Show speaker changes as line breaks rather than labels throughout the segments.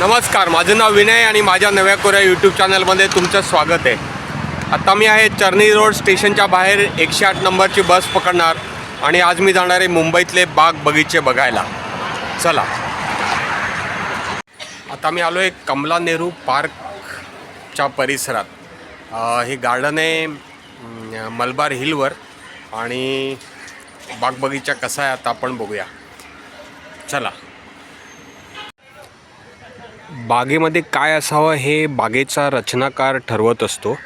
नमस्कार माझं नाव विनय आणि माझ्या नव्या कोऱ्या यूट्यूब चॅनलमध्ये तुमचं स्वागत आहे. आत्ता मी आहे चर्नी रोड स्टेशनच्या बाहेर एकशे आठ नंबरची बस पकडणार आणि आज मी जाणार आहे मुंबईतले बाग बगीचे बघायला. चला. आता मी आलो आहे कमला नेहरू पार्कच्या परिसरात. हे गार्डन आहे मलबार हिलवर आणि बाग बगीचा कसा आहे आता आपण बघूया. चला. बागेमध्ये काय असावं हे बागेचा रचनाकार ठरवत असतो.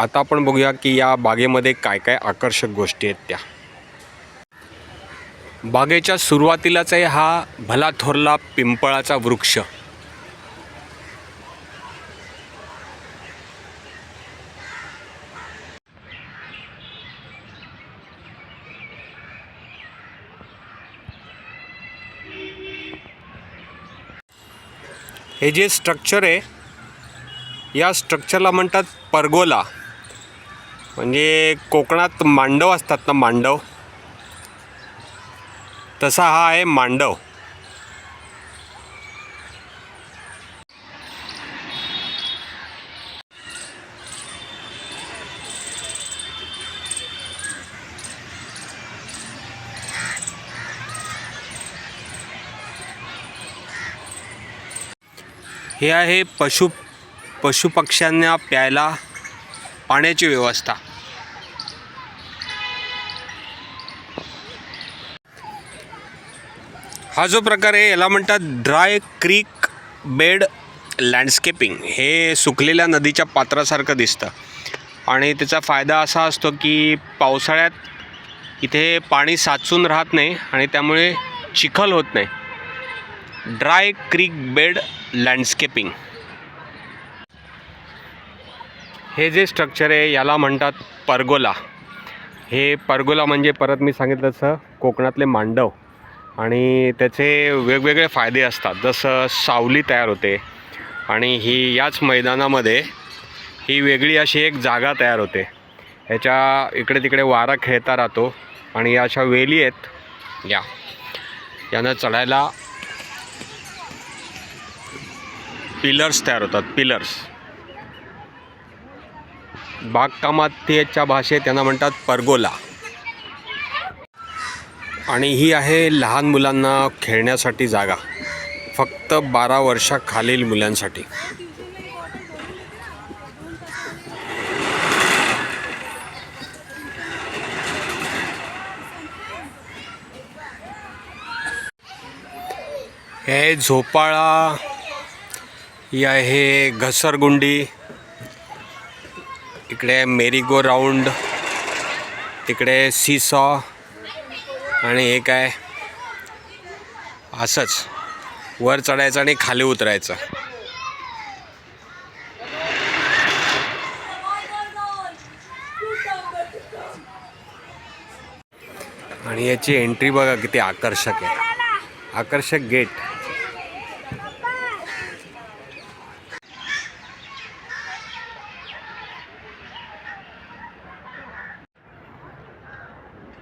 आता आपण बघूया की या बागेमध्ये काय काय आकर्षक गोष्टी आहेत त्या. बागेच्या सुरुवातीलाच आहे हा भला थोरला पिंपळाचा वृक्ष. हे जे स्ट्रक्चर आहे या स्ट्रक्चरला म्हणतात परगोला म्हणजे कोकणात मांडव असतात ना मांडव? तसा हा आहे मांडव. हे आहे पशु पशुपक्ष्यांना प्यायला पाण्याची व्यवस्था. हा जो प्रकार आहे याला म्हणतात ड्राय क्रीक बेड लँडस्केपिंग हे सुकलेल्या नदीच्या पात्रासारखं दिसतं. आणि त्याचा फायदा असा असतो की पावसाळ्यात इथे पाणी साचून राहत नाही आणि त्यामुळे चिखल होत नाही. Dry creek bed landscaping. हे जे स्ट्रक्चर आहे याला म्हणतात परगोला. हे परगोला म्हणजे परत मी सांगितलं तसं कोकणातले मांडव. आणि त्याचे वेगवेगळे फायदे असतात. जसं सावली तयार होते. आणि ही याच मैदानामध्ये ही वेगळी अशी एक जागा तयार होते. ह्याच्या इकडे तिकडे वारा खेळता राहतो. आणि या अशा वेली आहेत. या. यांना चढायला पिलर्स तयार होतात पिलर्स. बागकामातेच्या भाषेत त्यांना म्हणतात परगोला. आणि ही आहे लहान मुलांना खेळण्यासाठी जागा. फक्त बारा वर्षाखालील मुलांसाठी. हे झोपाळा ही आहे घसरगुंडी. इकडे मेरीगो राऊंड तिकडे सीसॉ आणि हे काय? असंच. वर चढायचं आणि खाली उतरायचं. आणि याची एंट्री बघा किती आकर्षक आहे. आकर्षक गेट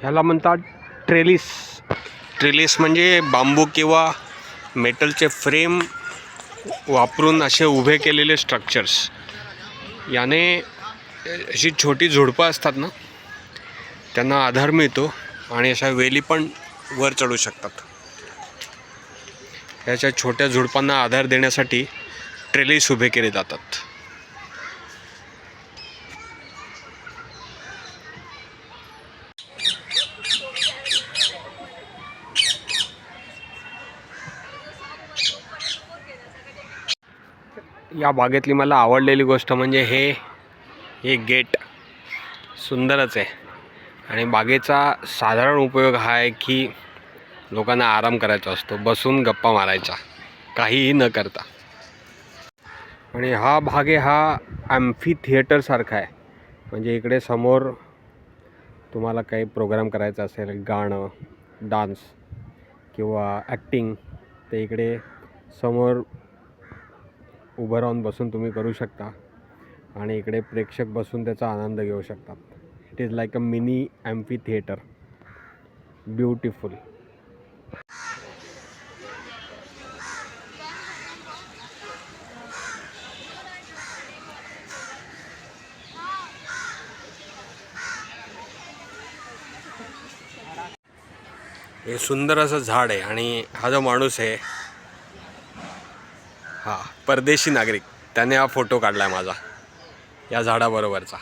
ह्याला म्हणतात ट्रेलिस. ट्रेलिस म्हणजे बांबू किंवा मेटलचे फ्रेम वापरून असे उभे केलेले स्ट्रक्चर्स याने अशी छोटी झुडपं असतात ना त्यांना आधार मिळतो आणि अशा वेली पण वर चढू शकतात. याच्या छोट्या झुडपांना आधार देण्यासाठी ट्रेलिस उभे केले जातात. या बागेतली मला आवडलेली गोष्ट म्हणजे हे हे गेट सुंदरच आहे. आणि बागेचा साधारण उपयोग हा आहे की लोकांना आराम करायचा असतो बसून गप्पा मारायचा काहीही न करता. आणि हा भाग आहे हा ॲम्फी थिएटरसारखा आहे. म्हणजे इकडे समोर तुम्हाला काही प्रोग्राम करायचा असेल गाणं डान्स किंवा ॲक्टिंग ते इकडे समोर उभं राहून बसून तुम्ही करू शकता आणि इकडे प्रेक्षक बसून त्याचा आनंद घेऊ शकतात. It is like a mini amphitheatre beautiful हे सुंदर असं झाड आहे आणि हा जो माणूस आहे हा परदेशी नागरिक. त्याने हा फोटो काढला आहे माझा. या झाडाबरोबरचा.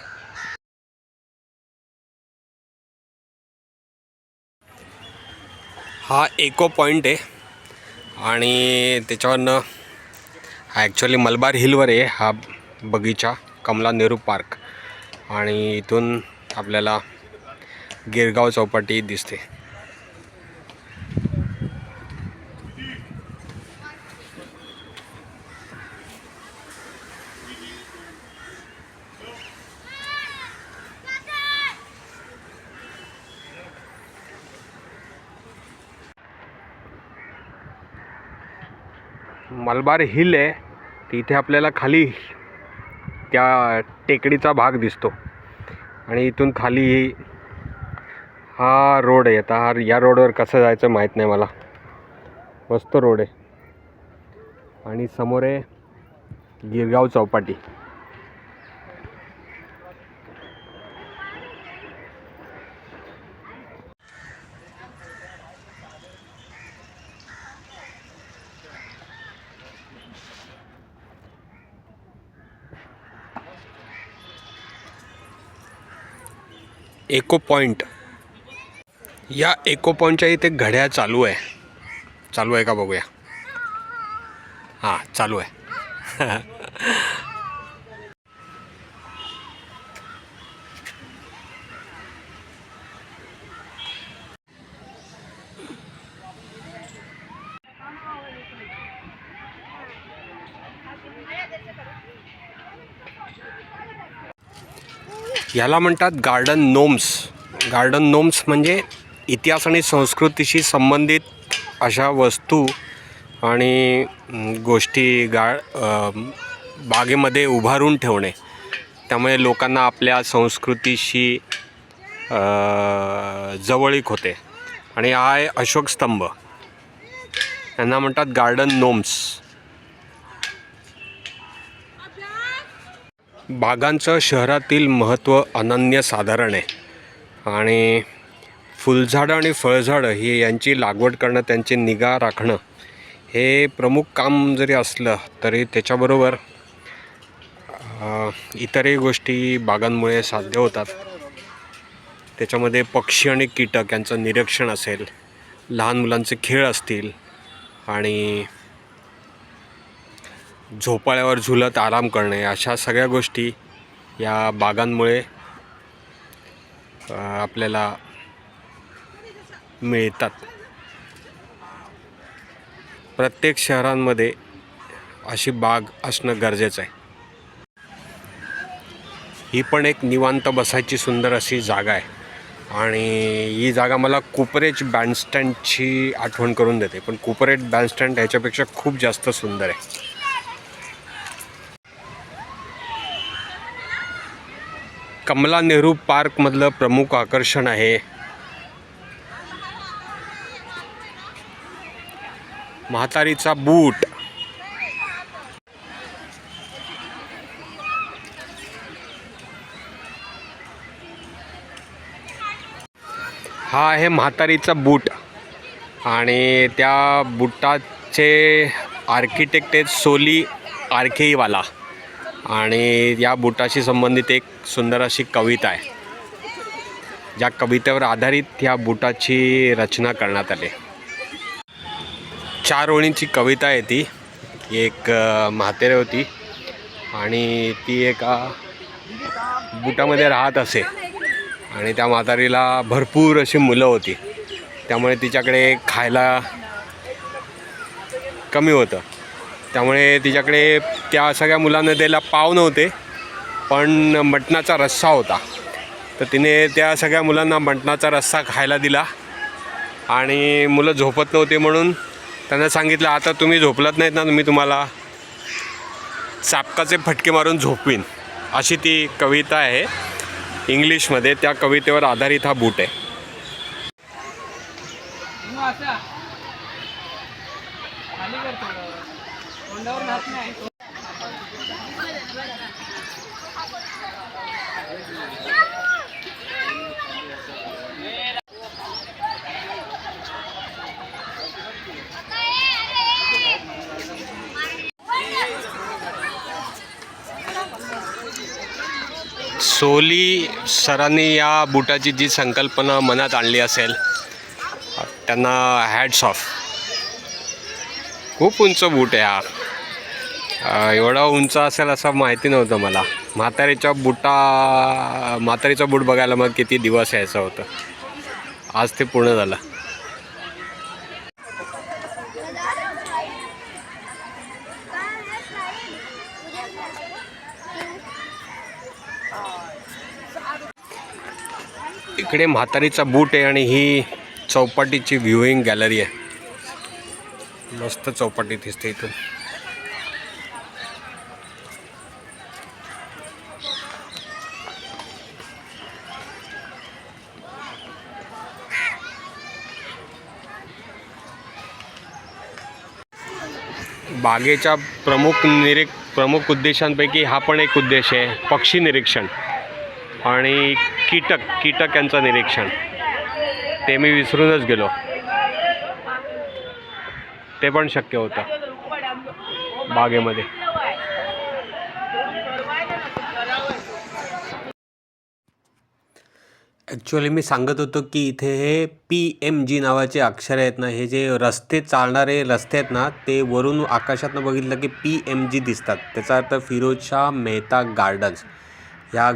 हा एको पॉईंट आहे. आणि त्याच्यावरनं हा ॲक्च्युली मलबार हिलवर आहे हा बगीचा कमला नेहरू पार्क आणि इथून आपल्याला गिरगाव चौपाटी दिसते. मलबार हिल आहे तिथे आपल्याला खाली त्या टेकडीचा भाग दिसतो. आणि इथून खाली हा रोड आहे. आता हा या रोडवर कसं जायचं माहीत नाही मला. मस्त रोड आहे. आणि समोर आहे गिरगाव चौपाटी. एको पॉईंट या एको पॉईंटच्या इथे घड्याळ चालू आहे. चालू आहे का बघूया. हां चालू आहे. ह्याला म्हणतात गार्डन नोम्स गार्डन नोम्स म्हणजे इतिहास आणि संस्कृतीशी संबंधित अशा वस्तू आणि गोष्टी गा बागेमध्ये उभारून ठेवणे. त्यामुळे लोकांना आपल्या संस्कृतीशी जवळीक होते. आणि हा आहे अशोक स्तंभ. यांना म्हणतात गार्डन नोम्स बागांचं शहरातील महत्त्व अनन्यसाधारण आहे. आणि फुलझाडं आणि फळझाडं ही यांची लागवड करणं त्यांची निगा राखणं हे प्रमुख काम जरी असलं तरी त्याच्याबरोबर इतरही गोष्टी बागांमुळे साध्य होतात. त्याच्यामध्ये पक्षी आणि कीटक यांचं निरीक्षण असेल लहान मुलांचे खेळ असतील आणि झोपाळ्यावर झुलत आराम करणे अशा सगळ्या गोष्टी या बागांमुळे आपल्याला मिळतात. प्रत्येक शहरांमध्ये अशी बाग असणं गरजेचं आहे. ही पण एक निवांत बसायची सुंदर अशी जागा आहे. आणि ही जागा मला कुपरेज बँडस्टँडची आठवण करून देते. पण कुपरेट बँडस्टँड ह्याच्यापेक्षा खूप जास्त सुंदर आहे. कमला नेहरू पार्कमधलं प्रमुख आकर्षण आहे. म्हातारीचा बूट. हा आहे म्हातारीचा बूट. आणि त्या बुटाचे आर्किटेक्ट आहेत सोली आर्केईवाला आणि या बुटाशी संबंधित एक सुंदर अशी कविता आहे ज्या कवितेवर आधारित या बुटाची रचना करण्यात आली. चार ओळींची कविता आहे ती. एक म्हातेरे होती आणि ती एका बुटामध्ये राहत असे. आणि त्या म्हातारीला भरपूर अशी मुलं होती. त्यामुळे तिच्याकडे खायला कमी होतं. त्यामुळे तिच्याकडे त्या सगळ्या मुलांना द्यायला पाव नव्हते पण मटणाचा रस्सा होता. तर तिने त्या सगळ्या मुलांना मटणाचा रस्सा खायला दिला. आणि मुलं झोपत नव्हते म्हणून त्यांना सांगितलं आता तुम्ही झोपलात नाहीत ना मी तुम्हाला चापकाचे फटके मारून झोपवीन. अशी ती कविता आहे. इंग्लिशमध्ये त्या कवितेवर आधारित हा बूट आहे
खाली कर थोडं तोंडावर राहत नाही
सोली सरांनी या बुटाची जी संकल्पना मनात आणली असेल त्यांना हॅड्स ऑफ खूप उंच बूट आहे हा. एवढा उंच असेल असं माहिती नव्हतं मला. म्हातारीच्या बुटा म्हातारीचा बूट बघायला मग किती दिवस यायचं होतं. आज ते पूर्ण झालं. इकडे म्हातारीचा बूट आहे आणि ही चौपाटीची व्ह्यूइंग गॅलरी आहे. मस्त चौपाटी दिसते इथून. बागेच्या प्रमुख निरीक प्रमुख उद्देशांपैकी हा पण एक उद्देश आहे पक्षी निरीक्षण. आणि कीटक कीटक यांचं निरीक्षण. ते मी विसरूनच गेलो. ते पण शक्य होतं. बागेमध्ये. ॲक्च्युअली मी सांगत होतो की इथे हे पी एम जी नावाचे अक्षर आहेत ना हे जे रस्ते चालणारे रस्ते आहेत ना ते वरून आकाशातनं बघितलं की पी एम जी दिसतात. त्याचा अर्थ फिरोजशाह मेहता गार्डन्स या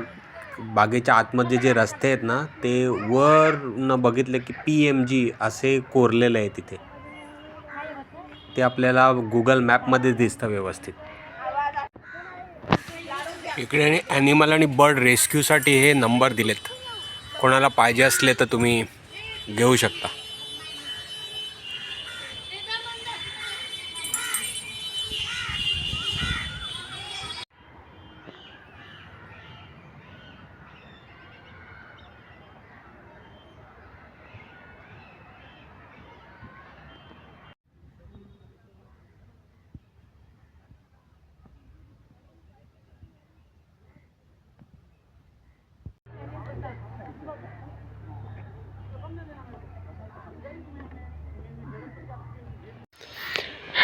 बागेच्या आतमध्ये जे रस्ते आहेत ना ते वरनं बघितलं की पी एम जी असे कोरलेलं आहे तिथे. ते आपल्याला गुगल मॅपमध्ये दिसतं व्यवस्थित. इकडे ॲनिमल आणि बर्ड रेस्क्यूसाठी हे नंबर दिलेत. कोणाला पाहिजे असले तर तुम्ही घेऊ शकता.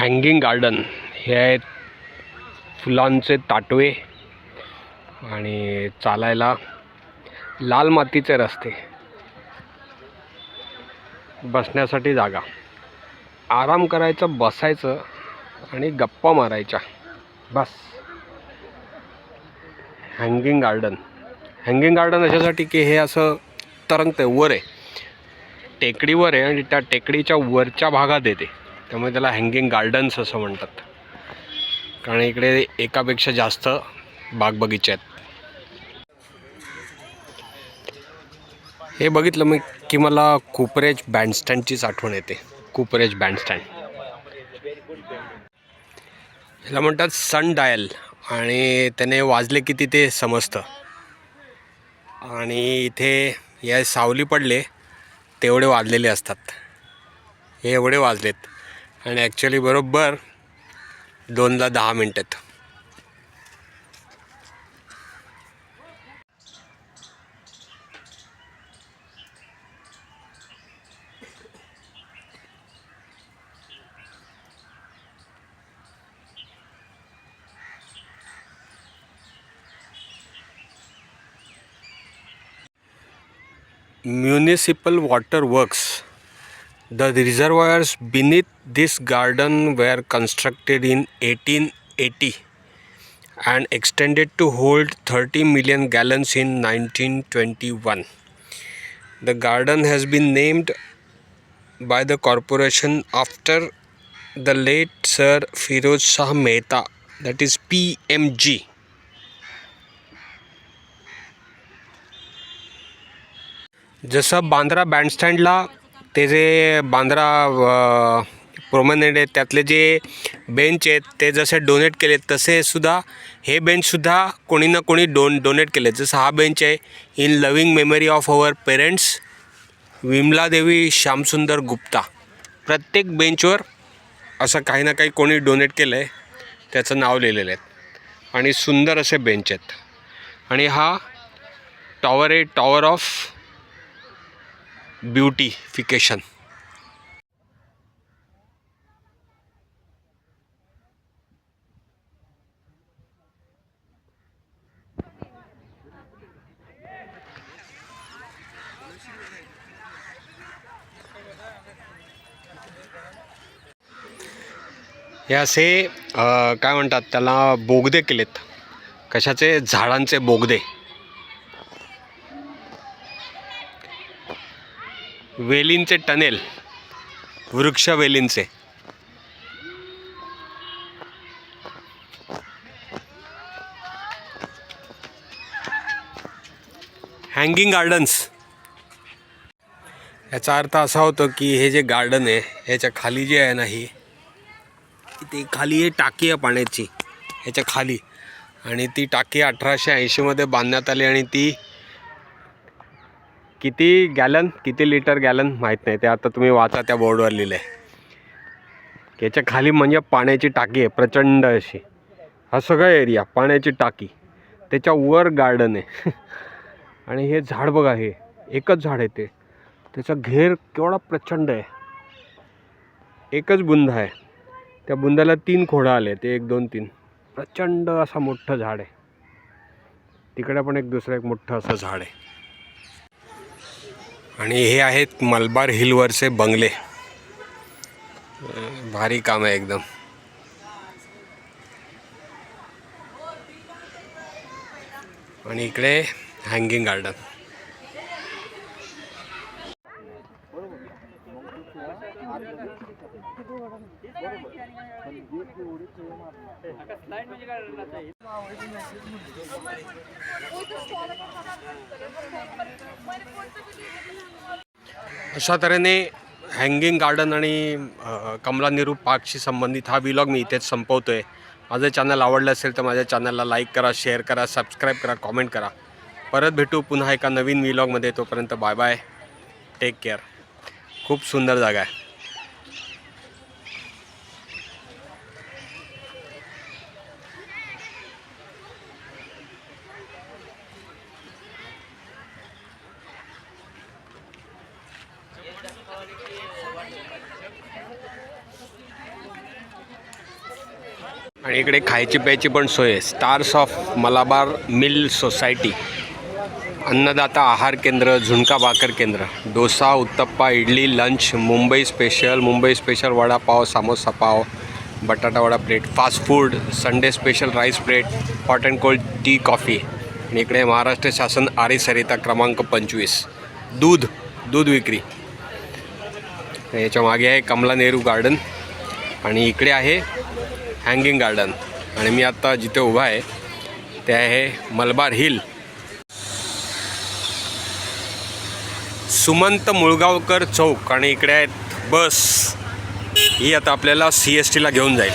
हँगिंग गार्डन हे आहेत फुलांचे ताटवे आणि चालायला लाल मातीचे रस्ते. बसण्यासाठी जागा. आराम करायचं बसायचं आणि गप्पा मारायच्या. बस. हँगिंग गार्डन हँगिंग गार्डन अशासाठी की हे असं तरंगते वर आहे. टेकडीवर आहे आणि त्या टेकडीच्या वरच्या भागात येते त्यामुळे त्याला हँगिंग गार्डन्स असं म्हणतात. कारण इकडे एकापेक्षा जास्त बागबगीचे आहेत. हे बघितलं मी की मला कुपरेज बँडस्टँडचीच आठवण येते. कुपरेज बँडस्टँड ह्याला म्हणतात सन डायल आणि त्याने वाजले की तिथे समजतं. आणि इथे या सावली पडले तेवढे वाजलेले असतात. हे एवढे वाजलेत. आणि ॲक्च्युली बरोबर दोनला दहा मिनटात municipal water works The reservoirs beneath this garden were constructed in 1880 and extended to hold 30 million gallons in 1921. The garden has been named by the corporation after the late Sir Firoz Shah Mehta, that is PMG. जसं बांद्रा बँडस्टँडला ते जे बांद्रा प्रोमनेंट आहेत त्यातले जे bench आहेत ते जसे donate केले तसे सुद्धा हे बेंचसुद्धा कोणी ना कोणी डोन डोनेट केले जसं हा बेंच आहे in loving memory of our parents Vimaladevi Shyamsundar Gupta. प्रत्येक बेंचवर असं काही ना काही कोणी डोनेट केलं आहे त्याचं नाव लिहिलेलं आहे. आणि सुंदर असे बेंच आहेत. आणि हा टॉवर आहे टॉवर ऑफ ब्युटिफिकेशन. हे असे काय म्हणतात त्याला बोगदे केलेत. कशाचे? झाडांचे बोगदे. वेलींचे टनेल वृक्ष वेलींचे हँगिंग गार्डन्स याचा अर्थ असा होतो की हे जे गार्डन आहे ह्याच्या खाली जे आहे ना ही ते खाली हे टाकी आहे पाण्याची ह्याच्या खाली. आणि ती टाकी अठराशे ऐंशीमध्ये बांधण्यात आली आणि ती किती गॅलन किती लिटर गॅलन माहीत नाही. ते आता तुम्ही वाचा त्या बोर्डवर लिहिलं. आहे याच्या खाली म्हणजे पाण्याची टाकी आहे प्रचंड अशी. हा सगळा एरिया पाण्याची टाकी. त्याच्या वर गार्डन आहे. आणि हे झाड बघा हे एकच झाड आहे ते. त्याचा घेर केवढा प्रचंड आहे. एकच बुंदा आहे. त्या बुंदाला तीन खोडं आले ते एक दोन तीन. प्रचंड असा मोठं झाड आहे. तिकडे पण एक दुसरं एक मोठं असं झाड आहे. आणि हे आहेत मलबार हिलवरचे बंगले. भारी काम आहे एकदम. आणि इकडे हँगिंग गार्डन
स्लाइड म्हणजे काय
अशा तऱ्हेने हँगिंग गार्डन आणि कमला नेहरू पार्कशी संबंधित हा विलॉग मी इथेच संपवतो आहे माझं चॅनल आवडलं असेल तर माझ्या चॅनलला लाईक करा शेअर करा सबस्क्राईब करा कॉमेंट करा. परत भेटू पुन्हा एका नवीन विलॉगमध्ये तोपर्यंत बाय बाय टेक केअर खूप सुंदर जागा आहे. आणि इकडे खायची प्यायची पण सोय आहे. Stars of Malabar mill society अन्नदाता आहार केंद्र झुणका भाकर केंद्र dosa uttapam idli lunch Mumbai special Mumbai special vadapav samosa pav batata vada plate fast food Sunday special rice plate hot and cold tea coffee आणि इकडे महाराष्ट्र शासन आरे सरिता क्रमांक पंचवीस. दूध दूध विक्री. याच्या मागे आहे कमला नेहरू गार्डन आणि इकडे आहे हँगिंग गार्डन आणि मी आत्ता जिथे उभा आहे ते आहे मलबार हिल सुमंत मुळगावकर चौक आणि इकडे आहेत बस. ही आता आपल्याला सी एस टीला घेऊन जाईल.